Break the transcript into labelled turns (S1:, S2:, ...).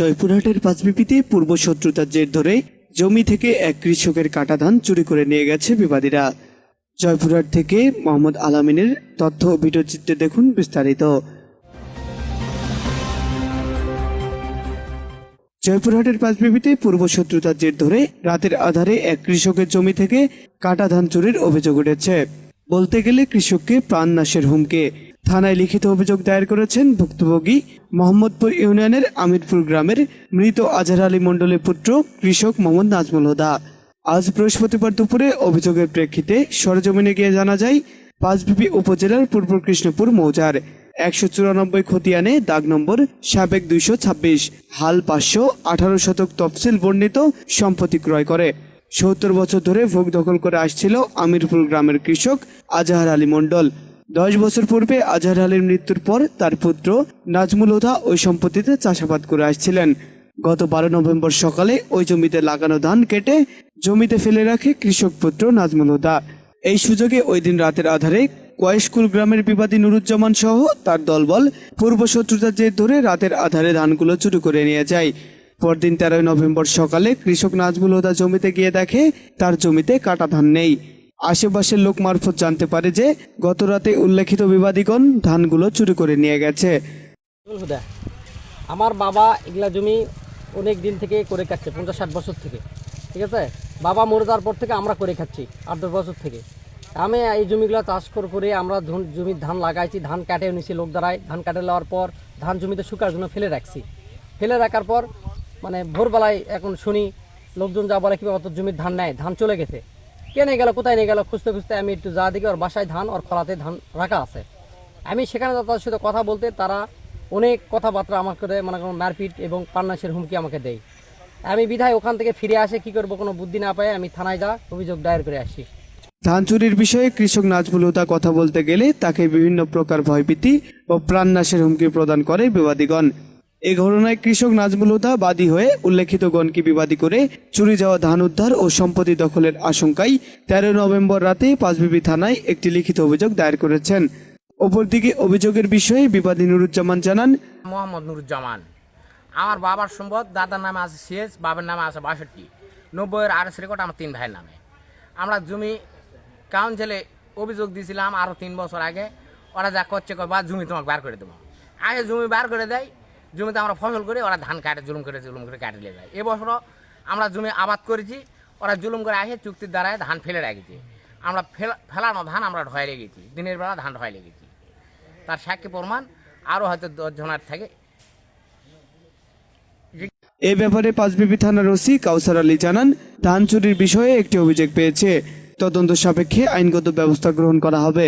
S1: জয়পুরহাটের পাঁচবিপিতে পূর্ব শত্রুতার জের ধরে জমি থেকে এক কৃষকের কাটা ধান চুরি করে নিয়ে গেছে বিবাদীরা। জয়পুরহাট থেকে মোহাম্মদ আলামিনের তথ্য ও ভিডিও চিত্রে দেখুন বিস্তারিত। জয়পুরহাটের পাঁচবিবিতে পূর্ব শত্রুতার জের ধরে রাতের আধারে এক কৃষকের জমি থেকে কাটা ধান চুরির অভিযোগ উঠেছে। বলতে গেলে কৃষককে প্রাণ নাশের হুমকে। থানায় লিখিত অভিযোগ দায়ের করেছেন ভুক্তভোগী মোহাম্মদপুর ইউনিয়নের আমিরপুর গ্রামের মৃত আজহার আলী মণ্ডলের পুত্র কৃষক মোহাম্মদ নাজমুল হুদা। আজ বৃহস্পতিবার দুপুরে অভিযোগের প্রেক্ষিতে সরজমিনে গিয়ে জানা যায়, পাঁচবিবি উপজেলার পূর্ব কৃষ্ণপুর মৌজার একশো চুরানব্বই খতিয়ানে দাগ নম্বর সাবেক দুইশো ছাব্বিশ, হাল পাঁচশো আঠারো শতক তফসিল বর্ণিত সম্পত্তি ক্রয় করে। সত্তর বছর ধরে ভোগ দখল করে আসছিল আমিরপুর গ্রামের কৃষক আজহার আলী মণ্ডল। দশ বছর পূর্বে আজহার আলীর মৃত্যুর পর তার পুত্র নাজমুল হুদা ওই সম্পত্তিতে চাষাবাদ করে আসছিলেন। গত বারো নভেম্বর সকালে ওই জমিতে লাগানো ধান কেটে জমিতে ফেলে রাখে কৃষক পুত্র নাজমুল হুদা এই সুযোগে ওই দিন রাতের আধারে কয়েশকুল গ্রামের বিবাদী নুরুজ্জামান সহ তার দলবল পূর্ব শত্রুতার জের ধরে রাতের আধারে ধানগুলো চুরি করে নিয়ে যায়। পরদিন তেরোই নভেম্বর সকালে কৃষক নাজমুল হুদা জমিতে গিয়ে দেখে তার জমিতে কাটা ধান নেই। আশেপাশের লোক মারফত জানতে পারে যে গত রাতে উল্লেখিত বিবাদীগণ ধানগুলো চুরি করে নিয়ে গেছে।
S2: আমার বাবা এগুলা জমি অনেক দিন থেকে করে খাচ্ছে, পঞ্চাশ ষাট বছর থেকে। ঠিক আছে? বাবা মরে যাওয়ার পর থেকে আমরা করে খাচ্ছি, আট দশ বছর থেকে। আমি এই জমিগুলো চাষ করে করে আমরা জমির ধান লাগাইছি, ধান কাটে নিছি লোক দ্বারাই ধান কাটে নেওয়ার পর ধান জমিতে শুকার জন্য ফেলে রাখছি। ফেলে রাখার পর মানে ভোরবেলায় এখন শুনি, লোকজন যা বলে কীভাবে অত জমির ধান নেয়, ধান চলে গেছে। কে নিয়ে গেল, কোথায় নিয়ে গেল, খুঁজতে খুঁজতে আমি একটু যা দেখি ওর বাসায় ধান, ওর খলাতে ধান রাখা আছে। আমি সেখানে তাদের সাথে কথা বলতে, তারা অনেক কথাবার্তা আমাকে মানে কোনো মারপিট এবং পান্নাসের হুমকি আমাকে দেয়। আমি বিধায় ওখান থেকে ফিরে আসে, কি করব, কোনো বুদ্ধি না পাই আমি থানায় যা অভিযোগ দায়ের করে আসি।
S1: ধান চুরির বিষয়ে কৃষক নাজমুল হুদা কথা বলতে গেলে তাকে বিভিন্ন প্রকার ভয়ভীতি ও প্রাণনাশের হুমকি প্রদান করে বিবাদীগণ। এই ঘটনায় কৃষক নাজমুল হুদা বাদী হয়ে উল্লেখিত গণকে বিবাদী করে চুরি যাওয়া ধান উদ্ধার ও সম্পত্তি দখলের আশঙ্কায় তেরো নভেম্বর রাতে পাঁচবিবি থানায় একটি লিখিত অভিযোগ দায়ের করেছেন। অপরদিকে অভিযোগের বিষয়ে বিবাদী নুরুজ্জামান জানান,
S3: মোহাম্মদ নুরুজ্জামান, আমার বাবার সম্পদ, দাদার নামে আছে সিএস বাবার নামে আছে বাষট্টি নব্বইয়ের আরএস রেকর্ড আমার তিন ভাইয়ের নামে। আমরা জমি কাউন্সিলে অভিযোগ দিয়েছিলাম আরও তিন বছর আগে, ওরা যা করছে বা জমি তোমাকে বার করে দেবো। আগে জমি বার করে দেয় জমিতে আমরা ফসল করি, ওরা ধান কাটে, জুলুম করে জুলুম করে কাটে নিয়ে যায়। এবছরও আমরা জমি আবাদ করেছি, ওরা জুলুম করে আসে, চুক্তির দ্বারায় ধান ফেলে রেখেছি। আমরা ফেলা ফেলানো ধান আমরা ঢয় লেগেছি, দিনের বেলা ধান ঢয় লেগেছি। তার সাক্ষী প্রমাণ আরও হয়তো দশজনের থাকে।
S1: এ ব্যাপারে পাঁচবিবি থানার ওসি কাউসার আলী জানান, ধান চুরির বিষয়ে একটি অভিযোগ পেয়েছে। তদন্ত সাপেক্ষে আইনগত ব্যবস্থা গ্রহণ করা হবে।